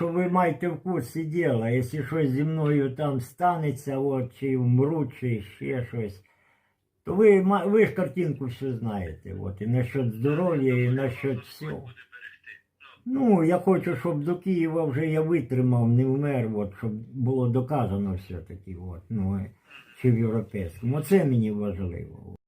що ви маєте в курсі діла, якщо щось зі мною там станеться, от, чи вмру, чи ще щось, то ви, ви ж картинку все знаєте. От, і насчет здоров'я, і насчет всього. Ну, я хочу, щоб до Києва вже я витримав, не вмер, от, щоб було доказано все-таки, от, ну, чи в європейському. Оце мені важливо.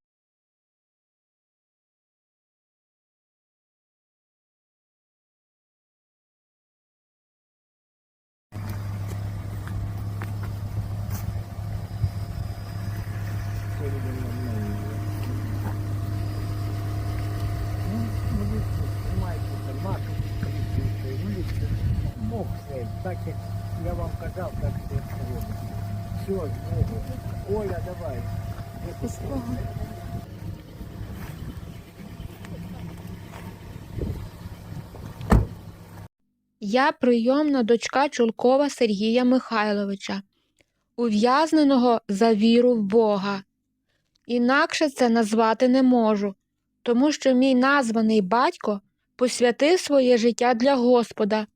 Мог все, так як я вам казав, так все робить. Все, знову. Оля, давай. Я прийомна дочка Чулкова Сергія Михайловича, ув'язненого за віру в Бога. Інакше це назвати не можу, тому що мій названий батько посвятив своє життя для Господа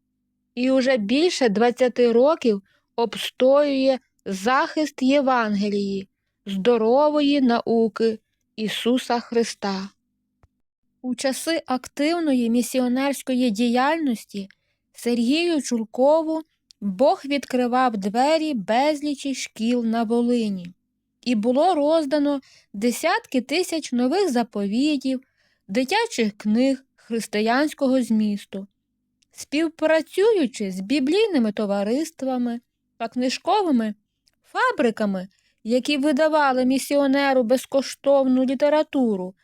і уже більше 20 років обстоює захист Євангелії, здорової науки Ісуса Христа. У часи активної місіонерської діяльності Сергію Чулкову Бог відкривав двері безлічі шкіл на Волині, і було роздано десятки тисяч нових заповідів, дитячих книг християнського змісту. Співпрацюючи з біблійними товариствами та книжковими фабриками, які видавали місіонеру безкоштовну літературу,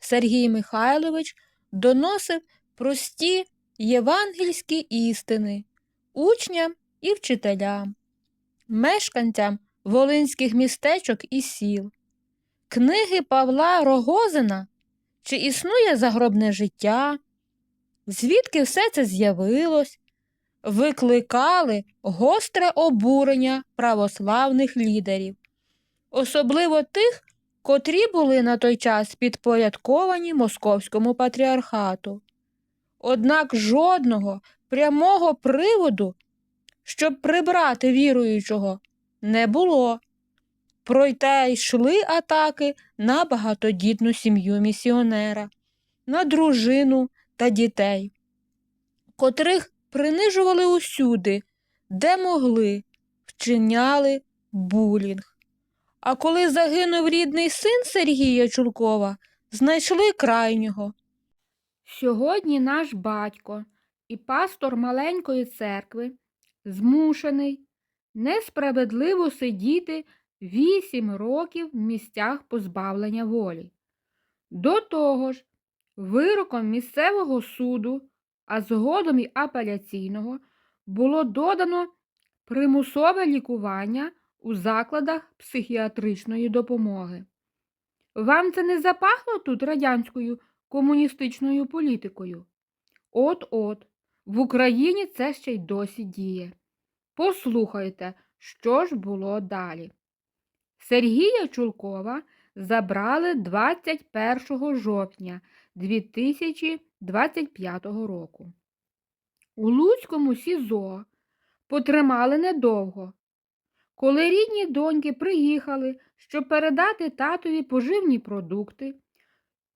Сергій Михайлович доносив прості євангельські істини учням і вчителям, мешканцям волинських містечок і сіл, книги Павла Рогозина Чи існує загробне життя? Звідки все це з'явилось? Викликали гостре обурення православних лідерів, особливо тих, котрі були на той час підпорядковані московському патріархату. Однак жодного прямого приводу, щоб прибрати віруючого, не було. Проте йшли атаки на багатодітну сім'ю місіонера, на дружину та дітей, котрих принижували усюди, де могли, вчиняли булінг. А коли загинув рідний син Сергія Чулкова, знайшли крайнього. Сьогодні наш батько і пастор маленької церкви змушений несправедливо сидіти вісім років в місцях позбавлення волі. До того ж, вироком місцевого суду, а згодом і апеляційного, було додано примусове лікування у закладах психіатричної допомоги. Вам це не запахло тут радянською комуністичною політикою? От-от, в Україні це ще й досі діє. Послухайте, що ж було далі. Сергія Чулкова забрали 21 жовтня 2025 року. У Луцькому СІЗО потримали недовго. Коли рідні доньки приїхали, щоб передати татові поживні продукти,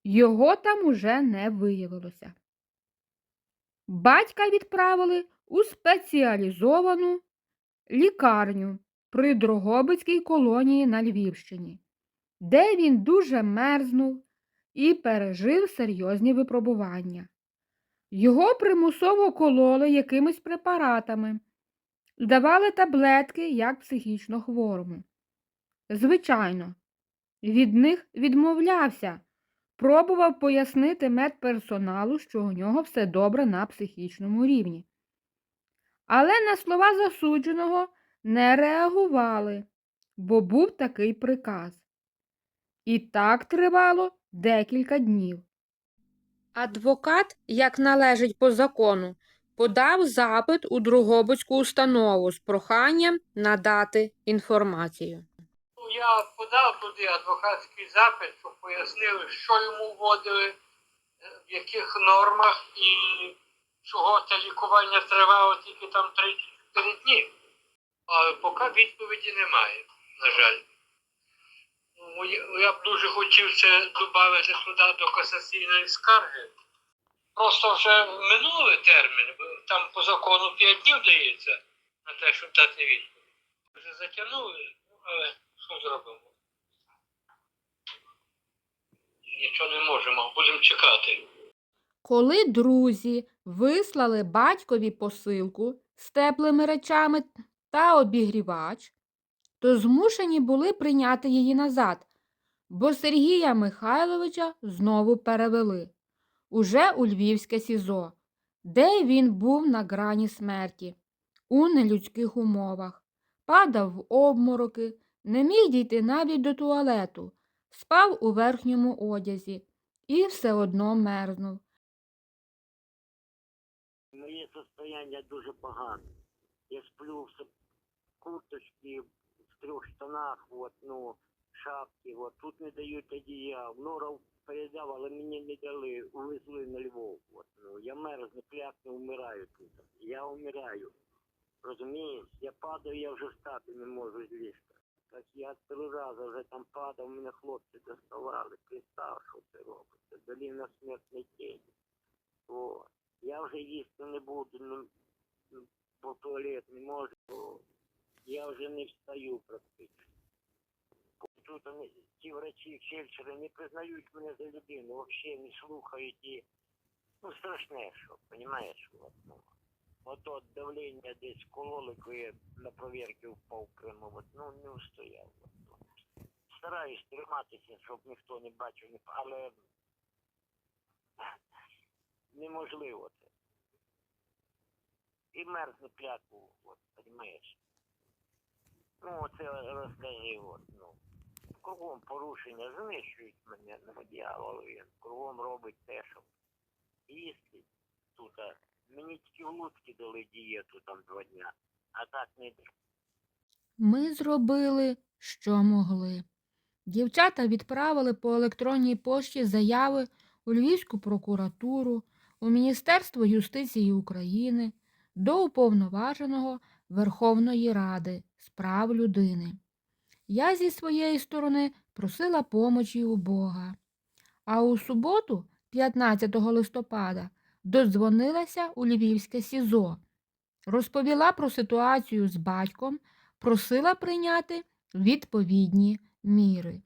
його там уже не виявилося. Батька відправили у спеціалізовану лікарню при Дрогобицькій колонії на Львівщині, де він дуже мерзнув і пережив серйозні випробування. Його примусово кололи якимись препаратами, давали таблетки як психічно хворому. Звичайно, від них відмовлявся, пробував пояснити медперсоналу, що у нього все добре на психічному рівні. Але на слова засудженого не реагували, бо був такий приказ. І так тривало декілька днів. Адвокат, як належить по закону, подав запит у Другобицьку установу з проханням надати інформацію. Я подав туди адвокатський запит, щоб пояснили, що йому вводили, в яких нормах і чого це лікування тривало тільки там 3-4 дні. Але поки відповіді немає, на жаль. Ну, я- б дуже хотів це додати туди до касаційної скарги. Просто вже минули термін, там по закону 5 днів дається на те, щоб дати відповідь. Вже затягнули, ну, але що зробимо? Нічого не можемо, будемо чекати. Коли друзі вислали батькові посилку з теплими речами та обігрівач, то змушені були прийняти її назад, бо Сергія Михайловича знову перевели уже у Львівське СІЗО, де він був на грані смерті, у нелюдських умовах, падав в обмороки, не міг дійти навіть до туалету, спав у верхньому одязі і все одно мерзнув. Моє состояние дуже погане. Я сплю в курточці, в трьох штанах, от, ну, шапки, от. Тут не дають одіял. Норов передав, але мені не дали, увезли на Львов. От, ну, я мерзну, клякну, вмираю тут. Я вмираю. Розумієш? Я падаю, я вже встати не можу з ліжка. Так я три рази вже там падав, мене хлопці доставали. Представ, що це робиться. Далі на смертний тінь. От. Я вже їсти не буду, ну, ну, бо туалет не можу. Я вже не встаю практично. Тут ті врачі, фельдшери не признають мене за людину, взагалі не слухають і ну страшне, що, розумієш? От, ну. От от давлення десь кололи, на провірки впав прямо, от, ну не устояв. От, ну. Стараюсь триматися, щоб ніхто не бачив, але неможливо це. І мерзне клятву, от, розумієш? Ну, оце розкажи, от, ну. Кругом порушення, знищують мене на дьявол, він кругом робить те, що їсти тут. Мені тільки в Луцькі дали дієту там два дня, а так не Ми зробили, що могли. Дівчата відправили по електронній пошті заяви у Львівську прокуратуру, у Міністерство юстиції України, до Уповноваженого Верховної Ради з прав людини. Я зі своєї сторони просила помочі у Бога. А у суботу, 15 листопада, додзвонилася у Львівське СІЗО, розповіла про ситуацію з батьком, просила прийняти відповідні міри.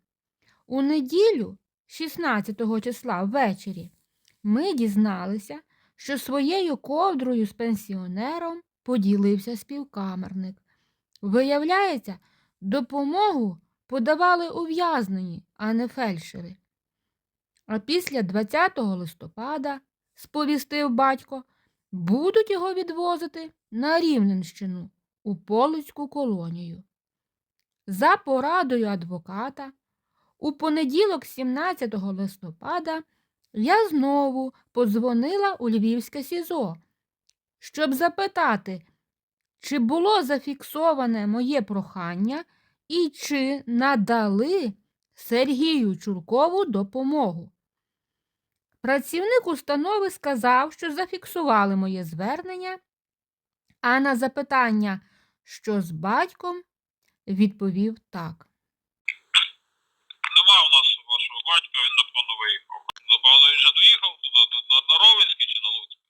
У неділю, 16 числа ввечері, ми дізналися, що своєю ковдрою з пенсіонером поділився співкамерник. Виявляється, допомогу подавали ув'язнені, а не фельдшери. А після 20 листопада, сповістив батько, будуть його відвозити на Рівненщину у Полицьку колонію. За порадою адвоката, у понеділок, 17 листопада, я знову подзвонила у Львівське СІЗО, щоб запитати, чи було зафіксоване моє прохання і чи надали Сергію Чуркову допомогу. Працівник установи сказав, що зафіксували моє звернення, а на запитання, що з батьком, відповів так. Нема у нас вашого батька, він напевно виїхав. Напевно, він вже доїхав на, на Ровенський чи на Луцький.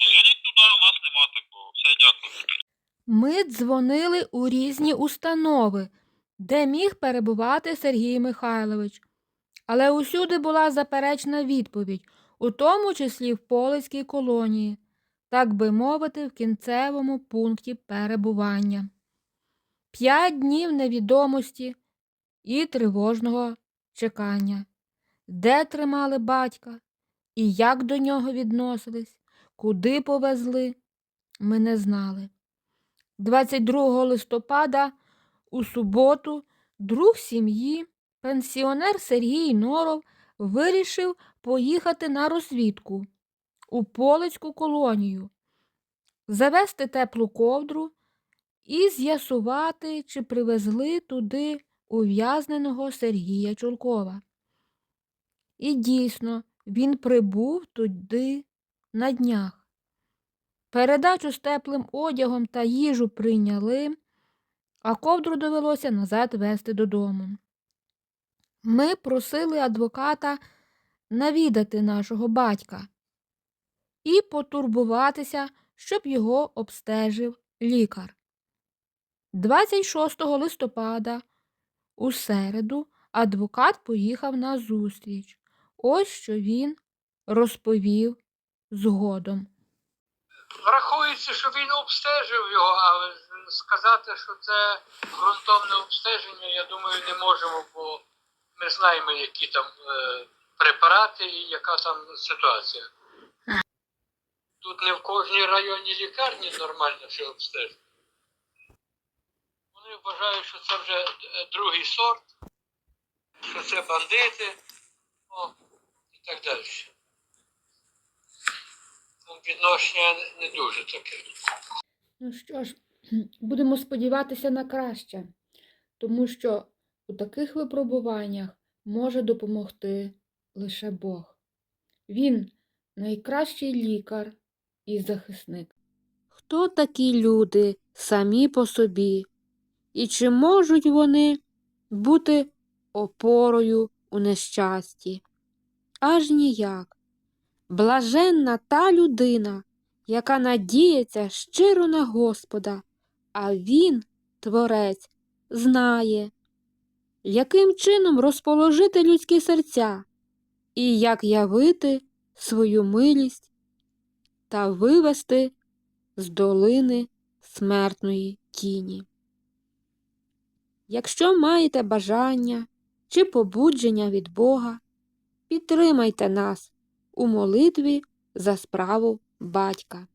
Дзвоніть туди, у нас нема такого. Все, дякую. Ми дзвонили у різні установи, де міг перебувати Сергій Михайлович. Але усюди була заперечна відповідь, у тому числі в Полицькій колонії, так би мовити, в кінцевому пункті перебування. П'ять днів невідомості і тривожного чекання. Де тримали батька і як до нього відносились, куди повезли, ми не знали. 22 листопада у суботу друг сім'ї, пенсіонер Сергій Норов, вирішив поїхати на розвідку у Полицьку колонію, завести теплу ковдру і з'ясувати, чи привезли туди ув'язненого Сергія Чулкова. І дійсно, він прибув туди на днях. Передачу з теплим одягом та їжу прийняли, а ковдру довелося назад вести додому. Ми просили адвоката навідати нашого батька і потурбуватися, щоб його обстежив лікар. 26 листопада у середу адвокат поїхав на зустріч. Ось що він розповів згодом. Враховується, що він обстежив його, але сказати, що це ґрунтовне обстеження, я думаю, не можемо, бо ми знаємо, які там е, препарати і яка там ситуація. Тут не в кожній районній лікарні нормально все обстежено. Вони вважають, що це вже е, другий сорт, що це бандити, о, і так далі. Ну, Відношення не дуже таке. Ну що ж, будемо сподіватися на краще, тому що у таких випробуваннях може допомогти лише Бог. Він найкращий лікар і захисник. Хто такі люди самі по собі? І чи можуть вони бути опорою у нещасті? Аж ніяк. Блаженна та людина, яка надіється щиро на Господа, а Він, Творець, знає, яким чином розположити людські серця і як явити свою милість та вивести з долини смертної тіні. Якщо маєте бажання чи побудження від Бога, підтримайте нас у молитві за справу батька.